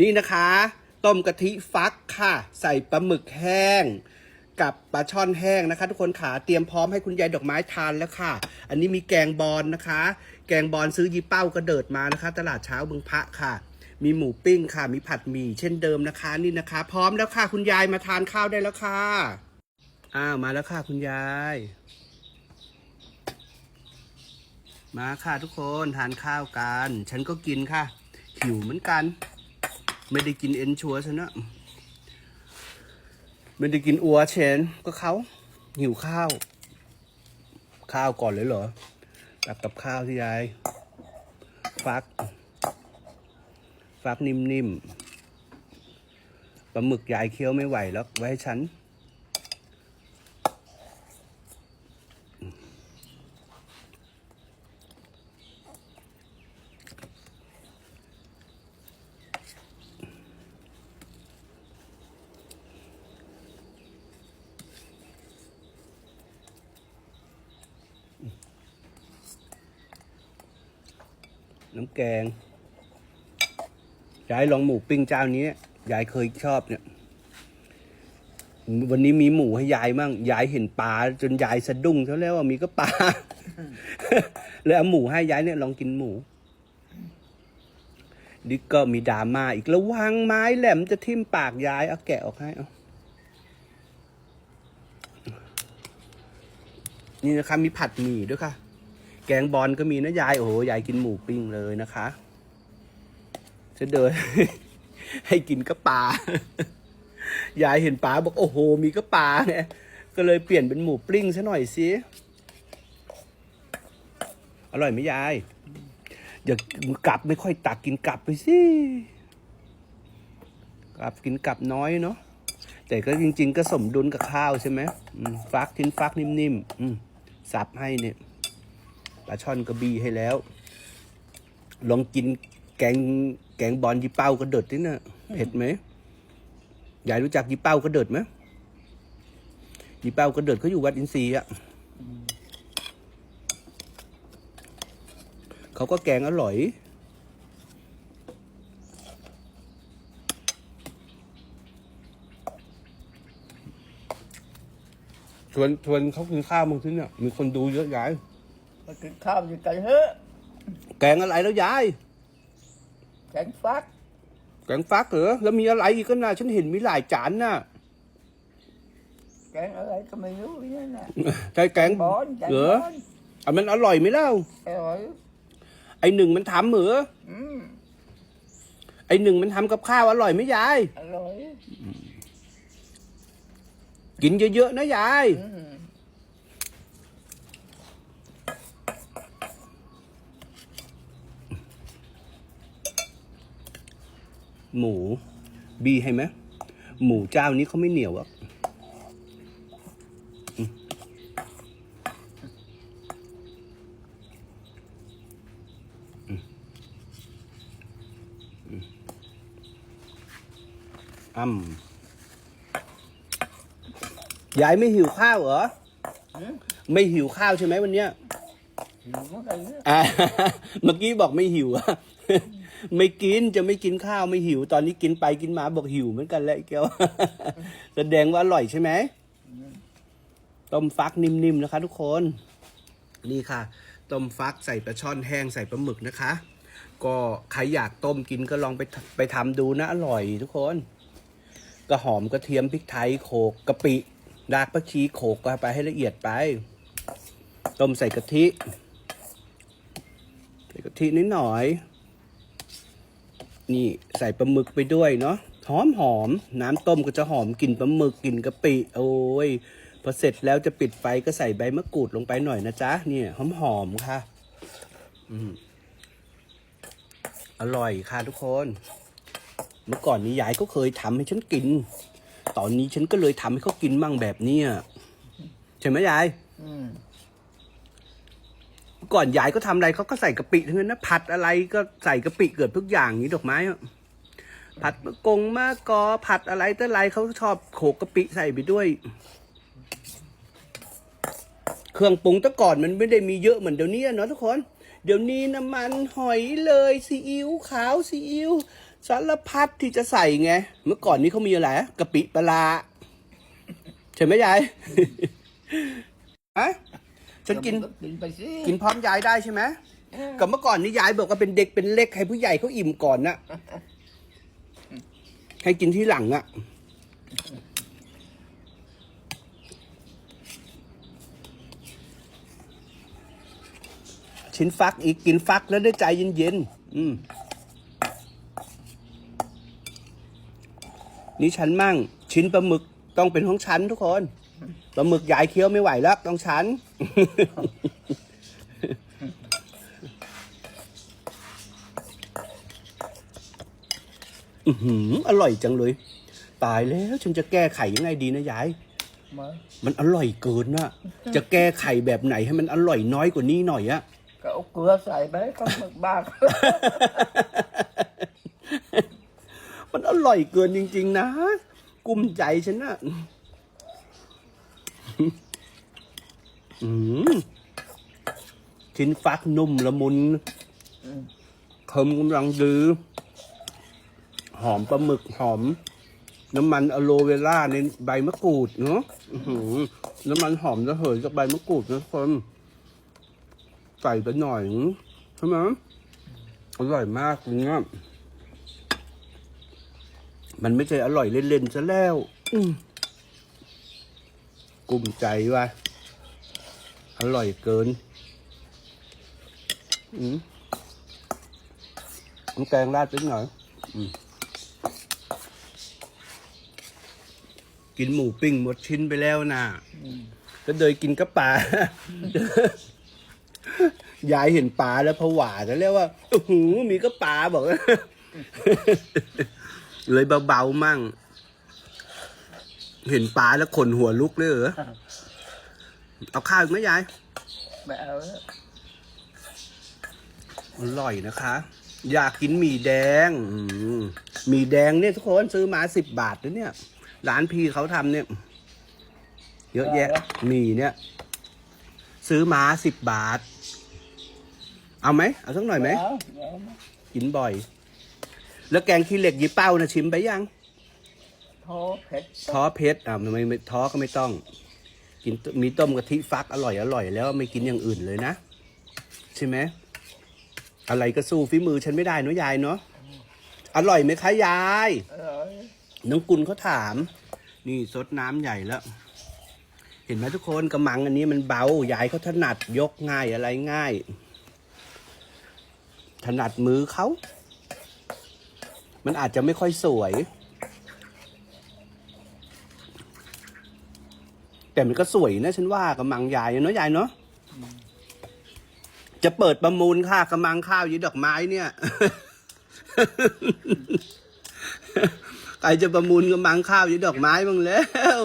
นี่นะคะ ต้มกะทิฟักค่ะ ใส่ปลาหมึกแห้ง กับปลาช่อนแห้งนะคะ ทุกคนขาเตรียมพร้อมให้คุณยายดอกไม้ทานแล้วค่ะ อันนี้มีแกงบอลนะคะ แกงบอลซื้อยีเป้ากระเดิดมานะคะ ตลาดเช้าบึงพระค่ะ มีหมูปิ้งค่ะ มีผัดหมี่เช่นเดิมนะคะนี่นะคะ พร้อมแล้วค่ะ คุณยายมาทานข้าวได้แล้วค่ะอ้าวมาแล้วค่ะคุณยาย มาค่ะทุกคนทานข้าวกัน ฉันก็กินค่ะ หิวเหมือนกัน ไม่ได้กินเอ็นชัวชนะไม่ได้กินอัวเชนก็เขาหิวข้าว ข้าวก่อนเลยเหรอกับกับข้าวที่ยาย ฟัก ฟักนิ่มๆปลาหมึกยายเคี้ยวไม่ไหวแล้วไว้ให้ฉัน น้ำแกงยายลองหมูปิ้งเจ้านี้ยายเคยชอบเนี่ย วันนี้มีหมูให้ยายมั่งยายเห็นปลาจนยายสะดุ้งเขาแล้วว่ามีก็ปลาเลยเอาหมูให้ยายเนี่ยลองกินหมูนี่ก็มีดราม่าอีกระวังไม้แหลมจะทิ่มปากยายเอาแกะออกให้เอานี่นะคะมีผัดหมี่ด้วยค่ะ แกงบอลก็มีนะยายโอ้โหยายกินหมูปิ้งเลยนะคะจะเดิน ให้กินกระปลายายเห็นปลาบอกโอ้โห มีกระปลาไงก็เลยเปลี่ยนเป็นหมูปิ้งซะหน่อยสิอร่อยไหมยายอย่ากลับไม่ค่อยตักกินกลับไปสิกลับกินกลับน้อยเนาะแต่ก็จริง ๆ ก็สมดุลกับข้าวใช่ไหมฟักทิ้นฟักนิ่มๆสับให้เนี่ย ปลาช่อนกระบีให้แล้ว ลองกินแกงแกงบอลยี่เป้ากระเดิดนี่นะเผ็ดไหมยายรู้จักยี่เป้ากระเดิดไหมยี่เป้ากระเดิดเขาอยู่วัดอินทรีย์อะเขาก็แกงอร่อยชวนชวนเขากินข้าวบางทีเนี่ยมีคนดูเยอะยาย มากินข้าวด้วยกันเถอะแกงอะไรแล้วยาย แกงฟัก แกงฟักเหรอแล้วมีอะไรอีกก็น่าฉันเห็นมีหลายจานน่ะ แกงอะไรก็ไม่รู้เนี่ยนะใช่แกงบอนแกงเหรอบอนอะมันอร่อยไหมเล่า อร่อยไอหนึ่งมันทำเหรออืมไอหนึ่งมันทำกับข้าวอร่อยไหมยาย อร่อยกินเยอะๆนะยาย อืม หมูบีให้ไหมหมูเจ้านี้เขาไม่เหนียวอะอืมอืมอืมอ้ำยายไม่หิวข้าวเหรออืมไม่หิวข้าวใช่ไหมวันเนี้ยหิวเหมือนกันเนี่ย อ่า เมื่อกี้บอกไม่หิวอะ ไม่กินจะไม่กินข้าวไม่หิว ตอนนี้กินไปกินมาบอกหิวเหมือนกันแหละไอ้แก้วแสดงว่าอร่อยใช่ไหมต้มฟักนิ่มๆนะคะ ทุกคน นี่ค่ะต้มฟักใส่ปลาช่อนแห้งใส่ปลาหมึกนะคะ ก็ใครอยากต้มกินก็ลองไปไปทำดูนะอร่อยทุกคนก็หอมกระเทียมพริกไทยโขกกะปิรากผักชีโขกก็ไปให้ละเอียดไป ต้มใส่กะทิ ใส่กะทินิดหน่อย นี่ใส่ปลาหมึกไปด้วยเนาะหอมหอม น้ำต้มก็จะหอมกลิ่นปลาหมึกกลิ่นกะปิ โอ้ยพอเสร็จแล้วจะปิดไฟก็ใส่ใบมะกรูดลงไปหน่อยนะจ๊ะเนี่ยหอมหอมค่ะ อืมอร่อยค่ะทุกคน เมื่อก่อนนี้ยายก็เคยทำให้ฉันกิน ตอนนี้ฉันก็เลยทำให้เขากินมั่งแบบเนี้ยใช่ไหมยาย อืม ก่อนยายก็ทำอะไรเขาก็ใส่กะปิทั้งนั้นนะผัดอะไรก็ใส่กะปิเกือบทุกอย่างนี้ดอกไม้ผัดมะกงมะกอผัดอะไรแต่อะไรเขาชอบโขกกะปิใส่ไปด้วย เครื่องปรุงแต่ก่อนมันไม่ได้มีเยอะเหมือนเดี๋ยวนี้เนาะทุกคน เดี๋ยวนี้น้ำมันหอยเลยซีอิ๊วขาวซีอิ๊วสารพัดที่จะใส่ไง เมื่อก่อนนี้เขามีอะไรกะปิปลาใช่ไหมยายฮะ ฉันกิน กินไปสิกินพร้อมยายได้ใช่ไหมกับเมื่อก่อนนี้ยายบอกว่าเป็นเด็กเป็นเล็กให้ผู้ใหญ่เขาอิ่มก่อนนะให้กินที่หลังอะชิ้นฟักอีกกินฟักแล้วได้ใจเย็นๆ อืม นี่ฉันมั่ง ชิ้นปลาหมึกต้องเป็นของฉันทุกคน ปลาหมึกยายเคี้ยวไม่ไหวแล้วต้องฉัน อือหืออร่อยจังเลย ตายแล้วฉันจะแก้ไขยังไงดีนะยาย มามันอร่อยเกินน่ะ จะแก้ไขแบบไหนให้มันอร่อยน้อยกว่านี้หน่อยอะ ก็เอาเกลือใส่ไปก็หมึกบ้ามันอร่อยเกินจริง ๆ นะ กุ้มใจฉันนะ อืมชิ้นฟักนุ่มละมุนเคิมกำลังดีหอมปลาหมึกหอม น้ำมันอะโลเวล่าในใบมะกรูดเนาะอื้อหือน้ำมันหอมระเหยจากใบมะกรูดนะทุกคนใส่ไปหน่อยใช่ไหมอร่อยมากเลยเนี่ยมันไม่ใช่อร่อยเล่นๆซะแล้ว อืม กลุ้มใจว่ะอร่อยเกินอืมน้ำแกงราดไปหน่อยกินหมูปิ้งหมดชิ้นไปแล้วนะก็โดยกินกับปลายายเห็นปลาแล้วผวาจะเรียกว่าโอ้โหมีก็ปลาบอกเลยเบาๆมั่ง เห็นปลาแล้วขนหัวลุกเลยเหรอ เอาข้าวอีกไหมยาย ไม่เอาแล้วอร่อยนะคะ อยากกินหมี่แดงอืมหมี่แดงเนี่ยทุกคนซื้อมาสิบบาทนะเนี่ย ร้านพี่เขาทำเนี่ย เยอะแยะหมี่เนี่ย ซื้อมาสิบบาท เอาไหม เอาสักหน่อยไหมเอาเอามากินบ่อย แล้วแกงขี้เหล็กยี่เป้านะชิมไปยังโทอเผ็ดท้อเพชรอะไม่ไม่ท้อก็ไม่ต้อง กินมีต้มกะทิฟักอร่อยอร่อยแล้วไม่กินอย่างอื่นเลยนะ ใช่ไหมอะไรก็สู้ฝีมือฉันไม่ได้เนอะยายเนาะอร่อยไหมคะยายอร่อยน้องกุลเขาถาม นี่ซดน้ำใหญ่แล้ว เห็นไหมทุกคนกระมังอันนี้มันเบายายเขาถนัดยกง่ายอะไรง่าย ถนัดมือเขา มันอาจจะไม่ค่อยสวย แต่มันก็สวยนะฉันว่ากระมังยายเนาะยายเนาะจะเปิดประมูลค่ากระมังข้าวยีดอกไม้เนี่ยใครจะประมูลกระมังข้าวยีดอกไม้บ้างแล้ว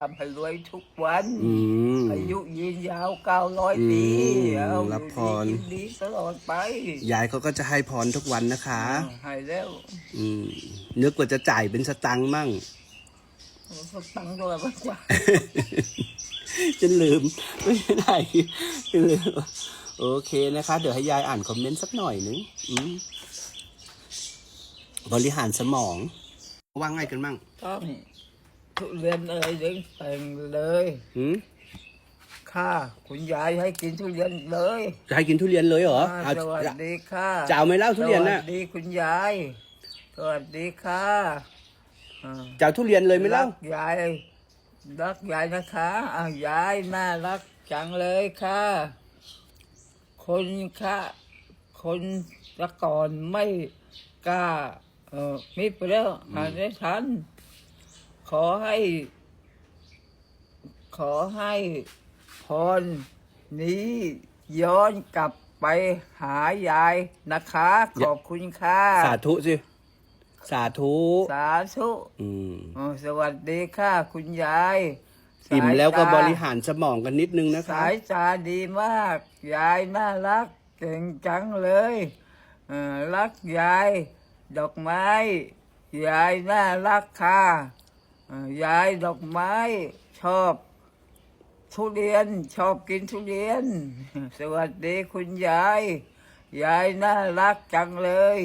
ทำให้รวยทุกวันอืมอายุยืนยาวเก้าร้อยปีอืมเอารับพรอยู่ดีกินดีตลอดไปยายเขาก็จะให้พรทุกวันนะคะให้แล้ว อืมนึกว่าจะจ่ายเป็นสตังค์มั่ง สตังค์ด้วยว่าจะฉันลืมไม่ได้ลืมโอเคนะคะ เดี๋ยวให้ยายอ่านคอมเมนต์สักหน่อยหนึงอืมบริหารสมอง ว่าไงกันมั่งต้องทุเรียนเอ่ยเลี้ยงแต่งเลยหืมค่ะ คุณยายให้กินทุเรียนเลยจะให้กินทุเรียนเลยเหรออ่าเอาสวัสดีค่ะจะเอาไหมเล่าทุเรียนสน่ะวัสดีคุณยายสวัสดีค่ะ อ่าจะเอาทุเรียนเลยไหมเล่า รักยายรักยายนะคะอ้าวยายน่ารักจังเลยค่ะ คนค่ะคนแตะก่อนไม่กล้าเออมิไปแล้วหาได้ทัน ขอให้ ขอให้พรนี้ย้อนกลับไปหายายนะคะ ขอบคุณค่ะ สาธุสิ สาธุ สาธุอืม อ๋อสวัสดีค่ะ คุณยายอิ่มแล้วก็สายตาบริหารสมองกันนิดนึงนะคะ สายตาดีมาก ยายน่ารักเก่งจังเลยเออรักยาย ดอกไม้ ยายน่ารักค่ะเออยายดอกไม้ ชอบทุเรียน ชอบกินทุเรียน สวัสดีคุณยาย ยายน่ารักจังเลย